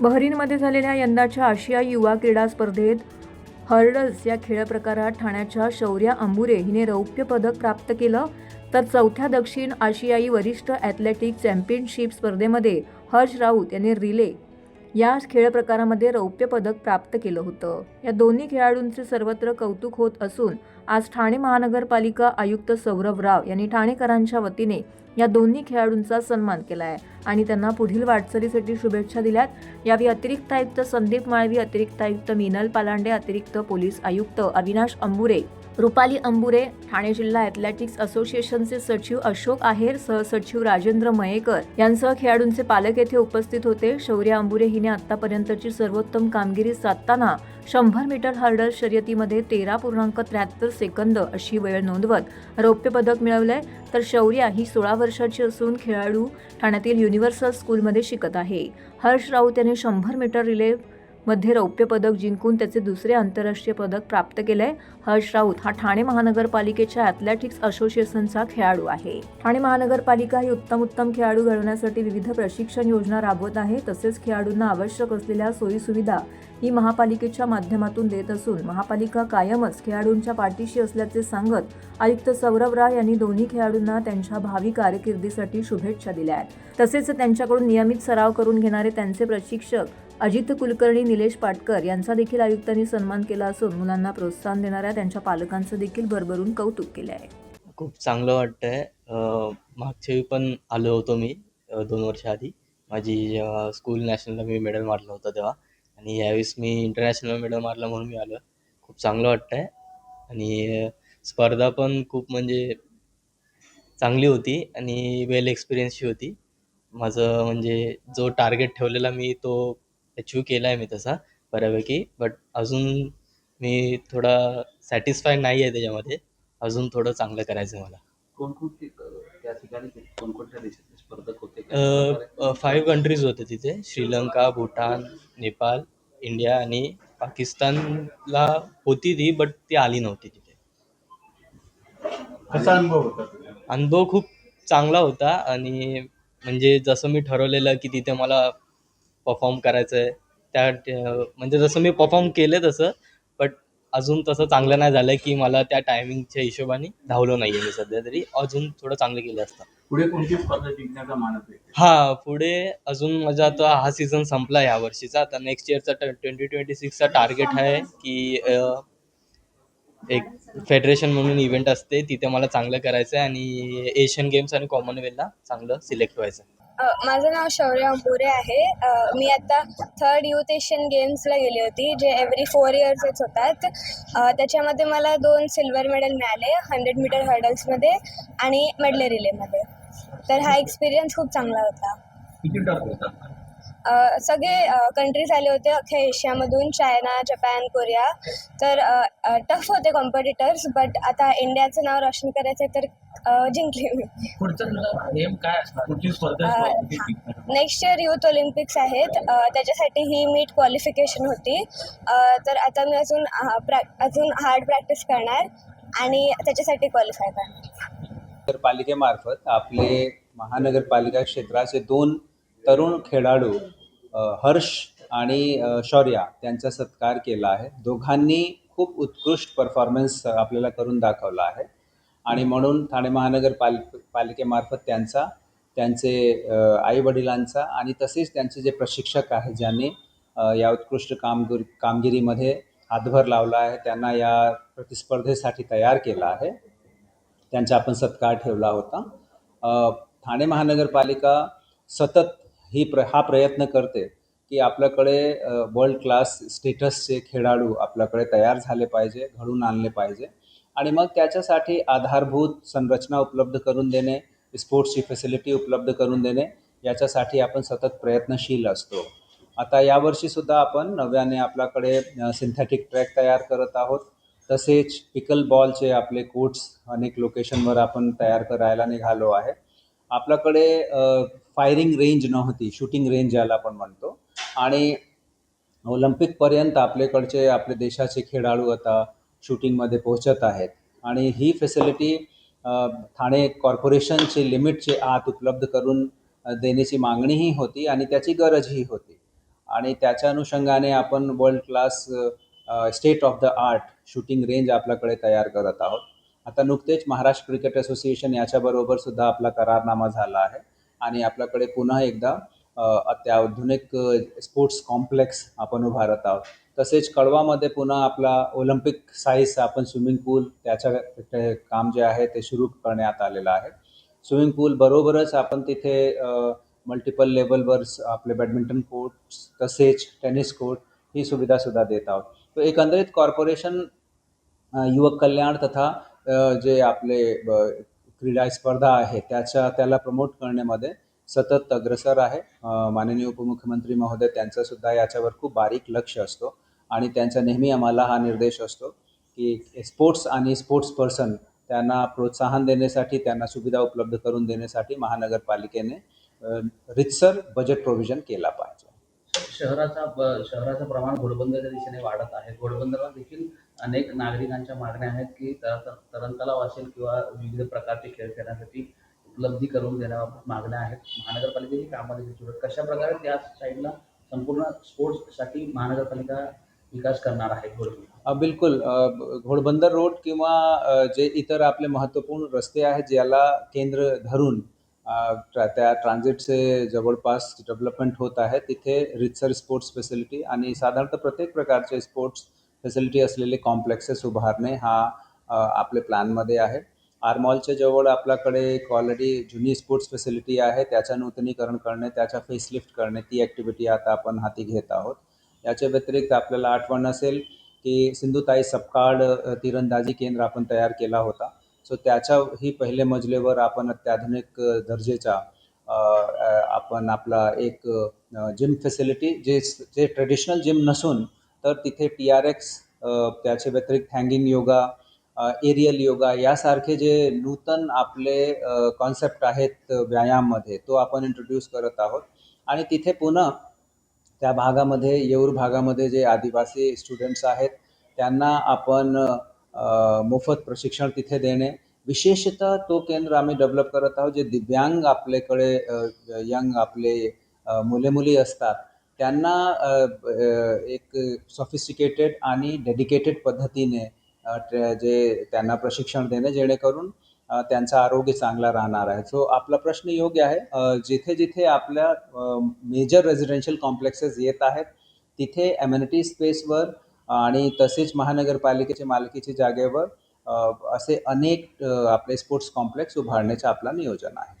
बहरीनमध्ये झालेल्या यंदाच्या आशियाई युवा क्रीडा स्पर्धेत हर्डल्स या खेळ प्रकारात ठाण्याच्या शौर्या अंबुरे हिने रौप्य पदक प्राप्त केलं. तर चौथ्या दक्षिण आशियाई वरिष्ठ ॲथलेटिक चॅम्पियनशिप स्पर्धेमध्ये हर्ष राऊत यांनी रिले या खेळ प्रकारामध्ये रौप्य पदक प्राप्त केलं होतं. या दोन्ही खेळाडूंचे सर्वत्र कौतुक होत असून आज ठाणे महानगरपालिका आयुक्त सौरभ राव यांनी ठाणेकरांच्या वतीने या दोन्ही खेळाडूंचा सन्मान केला आहे आणि त्यांना पुढील वाटचालीसाठी शुभेच्छा दिल्यात. यावेळी अतिरिक्त आयुक्त संदीप माळवी अतिरिक्त आयुक्त मिनल पालांडे अतिरिक्त पोलीस आयुक्त अविनाश अंबुरे रुपाली अंबुरे ठाणे जिल्हा ॲथलेटिक्स असोसिएशनचे सचिव अशोक आहेर सहसचिव राजेंद्र मयेकर यांसह खेळाडूंचे पालक येथे उपस्थित होते. शौर्य अंबुरे हिने आतापर्यंतची सर्वोत्तम कामगिरी साधताना शंभर मीटर हर्डल शर्यतीमध्ये तेरा पूर्णांक त्र्याहत्तर सेकंद अशी वेळ नोंदवत रौप्य पदक मिळवलंय. तर शौर्या ही सोळा वर्षाची असून खेळाडू ठाण्यातील युनिव्हर्सल स्कूलमध्ये शिकत आहे. हर्ष राऊत यांनी शंभर मीटर रिले मध्ये रौप्य पदक जिंकून त्याचे दुसरे आंतरराष्ट्रीय पदक प्राप्त केले हर्ष राऊत हा ठाणे महानगरपालिकेच्या ॲथलेटिक्स असोसिएशनचा खेळाडू आहे. ठाणे महानगरपालिका ही उत्तम उत्तम खेळाडू घडवण्यासाठी विविध प्रशिक्षण योजना राबवत आहे. तसेच खेळाडूंना आवश्यक असलेल्या सोयीसुविधा ही महापालिकेच्या माध्यमातून देत असून महापालिका कायमच खेळाडूंच्या पाठीशी असल्याचे सांगत आयुक्त सौरभ राय यांनी दोन्ही खेळाडूंना त्यांच्या भावी कारकिर्दीसाठी शुभेच्छा दिल्या आहेत. तसेच त्यांच्याकडून नियमित सराव करून घेणारे त्यांचे प्रशिक्षक अजित कुलकर्णी निलेश पाटकर यांचा देखील आयुक्तांनी सन्मान केला असून मुलांना प्रोत्साहन देणाऱ्या त्यांच्या पालकांचं देखील भरभरून कौतुक केले आहे. खूप चांगलं वाटतंय. अं, मागच्या वेळी पण आलो होतो मी दोन वर्ष आधी. माझी स्कूल नॅशनलला मी मेडल मारलं होतं तेव्हा. आणि यावेळेस मी इंटरनॅशनल मेडल मारलं म्हणून मी आलो खूप चांगलं वाटतंय. आणि अं, स्पर्धा पण खूप म्हणजे चांगली होती आणि वेल एक्सपिरियन्सची होती. माझं म्हणजे जो टार्गेट ठेवलेला मी तो अचीव केला आहे मी तसा बऱ्यापैकी. बट अजून मी थोडा सॅटिस्फाय नाही आहे त्याच्यामध्ये. अजून थोडं चांगलं करायचं आहे मला कोणकोणते त्या ठिकाणी कोणकोणत्या देशातले स्पर्धक होते? फाईव्ह कंट्रीज होते तिथे. श्रीलंका भूटान नेपाळ इंडिया आणि पाकिस्तानला होती ती बट ती आली नव्हती तिथे कसा अनुभव होता? अनुभव खूप चांगला होता आणि म्हणजे जसं मी ठरवलेलं की तिथे मला परफॉर्म करायचं आहे त्या म्हणजे जसं मी परफॉर्म केलं तसं अजून तसं चांगलं नाही झालं की मला त्या टायमिंगच्या हिशोबाने धावलो नाही आहे मी सध्या तरी. अजून थोडं चांगलं केलं असतं. पुढे कोणती स्पर्धा जिंकण्याचा मानस आहे? हा पुढे अजून माझा आता हा सीझन संपला या वर्षीचा. आता नेक्स्ट इयरचा ट्वेंटी ट्वेंटी सिक्सचा टार्गेट आहे की अं, एक फेडरेशन म्हणून इव्हेंट असते. तिथे मला चांगलं करायचं आहे आणि एशियन गेम्स आणि कॉमनवेल्थला चांगलं सिलेक्ट व्हायचं आहे. माझं नाव शौर्य अंबुरे आहे. मी आता थर्ड युथ एशियन गेम्सला गेली होती जे एव्हरी फोर इयर्सच होतात. त्याच्यामध्ये मला दोन सिल्वर मेडल मिळाले हंड्रेड मीटर हर्डल्समध्ये आणि मेडले रिलेमध्ये तर हा एक्सपिरियन्स खूप चांगला होता. किती टफ होता? सगळे कंट्रीज आले होते अख्ख्या एशियामधून चायना जपान कोरिया. तर टफ होते कॉम्पिटिटर्स बट आता इंडियाचं नाव रोशन करायचं आहे तर जिंकले मी? नेक्स्ट इयर युथ ऑलिम्पिक्स आहेत. त्याच्यासाठी ही मीट क्वालिफिकेशन होती. तर आता मी अजून अजून हार्ड प्रॅक्टिस करणार आणि त्याच्यासाठी क्वालिफाय करणार. नगरपालिकेमार्फत आपले महानगरपालिका क्षेत्राचे दोन तरुण खेळाडू हर्ष आणि शौर्या त्यांचा सत्कार केला आहे. दोघांनी खूप उत्कृष्ट परफॉर्मन्स आपल्याला करून दाखवला आहे. आणि म्हणून ठाणे महानगरपाल पालिकेमार्फत त्यांचा त्यांचे आई वडिलांचा आणि तसेच त्यांचे जे प्रशिक्षक आहे ज्यांनी या उत्कृष्ट कामगिरी कामगिरीमध्ये हातभर लावला आहे त्यांना या प्रतिस्पर्धेसाठी तयार केला आहे. त्यांचा आपण सत्कार ठेवला होता. ठाणे महानगरपालिका सतत ही प्र हा प्रयत्न करते की आपल्याकडे वर्ल्ड क्लास स्टेटसचे खेळाडू आपल्याकडे तयार झाले पाहिजे घडून आणले पाहिजे. आणि मग त्याच्यासाठी आधारभूत संरचना उपलब्ध करून देणे स्पोर्ट्सची फॅसिलिटी उपलब्ध करून देणे याच्यासाठी आपण सतत प्रयत्नशील असतो. आता यावर्षीसुद्धा आपण नव्याने आपल्याकडे सिंथेटिक ट्रॅक तयार करत आहोत. तसेच पिकल बॉलचे आपले कोट्स अनेक लोकेशनवर आपण तयार करायला निघालो आहे. आपल्याकडे फायरिंग रेंज नव्हती शूटिंग रेंज ज्याला आपण म्हणतो. आणि ऑलिम्पिकपर्यंत आपल्याकडचे आपले देशाचे खेळाडू आता शूटिंगमध्ये पोहोचत आहेत. आणि ही फॅसिलिटी ठाणे कॉर्पोरेशनचे लिमिटचे आत उपलब्ध करून देण्याची मागणीही होती आणि त्याची गरजही होती. आणि त्याच्या अनुषंगाने आपण world class state of the art shooting range आपल्याकडे तयार करत आहोत. आता नुकतेच महाराष्ट्र क्रिकेट असोसिएशन याच्याबरोबर सुद्धा आपला करारनामा झाला आहे. आणि आपल्याकडे पुन्हा एकदा अत्याधुनिक स्पोर्ट्स कॉम्प्लेक्स आपण उभारत आहोत. तसेच कळवामध्ये पुन्हा आपला ओलंपिक साईज आपण स्विमिंग पूल त्याच्या काम जे आहे ते सुरू करण्यात आलेलं आहे. स्विमिंग पूल बरोबरच आपण तिथे मल्टिपल लेवलवर आपले बॅडमिंटन कोर्ट्स तसेच टेनिस कोर्ट ही सुविधासुद्धा देत आहोत. तो एकंदरीत कॉर्पोरेशन युवक कल्याण तथा जे आपले क्रीडा स्पर्धा आहे त्याच्या त्याला प्रमोट करण्यामध्ये सतत अग्रसर आहे. माननीय उपमुख्यमंत्री महोदय त्यांचासुद्धा याच्यावर खूप बारीक लक्ष असतो. आणि त्यांचा नेहमी आम्हाला हा निर्देश असतो की स्पोर्ट्स आणि स्पोर्ट्स पर्सन त्यांना प्रोत्साहन देण्यासाठी त्यांना सुविधा उपलब्ध करून देण्यासाठी महानगरपालिकेने रितसर बजेट प्रोव्हिजन केला पाहिजे. शहराचा शहराचं प्रमाण घोडबंदरच्या दिशेने वाढत आहे. घोडबंदरला देखील अनेक नागरिकांच्या मागण्या आहेत की तर- तरण तलाव असेल किंवा विविध प्रकारचे खेळ खेळण्यासाठी उपलब्धी करून देण्याबाबत मागण्या आहेत. महानगरपालिकेची कामामध्ये सुरू कशा प्रकारे त्या साईडला संपूर्ण स्पोर्ट्ससाठी महानगरपालिका विकास करणार आहे घोडबंदर? बिलकुल. घोडबंदर रोड किंवा जे इतर आपले महत्त्वपूर्ण रस्ते आहेत ज्याला केंद्र धरून त्या ट्रान्झिटचे जवळपास डेव्हलपमेंट होत आहे. तिथे रितसर स्पोर्ट्स फॅसिलिटी आणि साधारणतः प्रत्येक प्रकारचे स्पोर्ट्स फॅसिलिटी असलेले कॉम्प्लेक्सेस उभारणे हा आपल्या प्लॅनमध्ये आहे. आरमॉलच्या जवळ आपल्याकडे एक ऑलरेडी जुनी स्पोर्ट्स फॅसिलिटी आहे. त्याचं नूतनीकरण करणे त्याच्या फेसलिफ्ट करणे ती ॲक्टिव्हिटी आता आपण हाती घेत आहोत. याच्या व्यतिरिक्त आपल्याला आठवण असेल की सिंधुताई सपकाळ तिरंदाजी केंद्र आपण तयार केला होता. सो त्याच्याही पहिले मजलेवर आपण अत्याधुनिक दर्जेचा आपण आपला एक जिम फॅसिलिटी जे जे ट्रेडिशनल जिम नसून तर तिथे टी आर एक्स त्याच्या व्यतिरिक्त हँगिंग योगा एरियल योगा यासारखे जे नूतन आपले कॉन्सेप्ट आहेत व्यायाममध्ये तो आपण इंट्रोड्यूस करत आहोत. आणि तिथे पुन्हा त्या भागामध्ये येऊर भागामध्ये जे आदिवासी स्टुडंट्स आहेत त्यांना आपण मोफत प्रशिक्षण तिथे देणे. विशेषतः तो केंद्र आम्ही डेव्हलप करत आहोत जे दिव्यांग आपल्याकडे यंग आपले मुले मुली असतात त्यांना एक सॉफिस्टिकेटेड आणि डेडिकेटेड पद्धतीने जे त्यांना प्रशिक्षण देणे जेणेकरून त्यांचा त्यांचं आरोग्य चांगला राहणार आहे. सो आपला प्रश्न योग्य आहे. जिथे जिथे आपल्या मेजर रेझिडेन्शियल कॉम्प्लेक्सेस येत आहेत तिथे ॲम्युनिटी स्पेसवर आणि तसेच महानगरपालिकेच्या मालकीच्या जागेवर असे अनेक आपले स्पोर्ट्स कॉम्प्लेक्स उभारण्याचं आपला नियोजन आहे.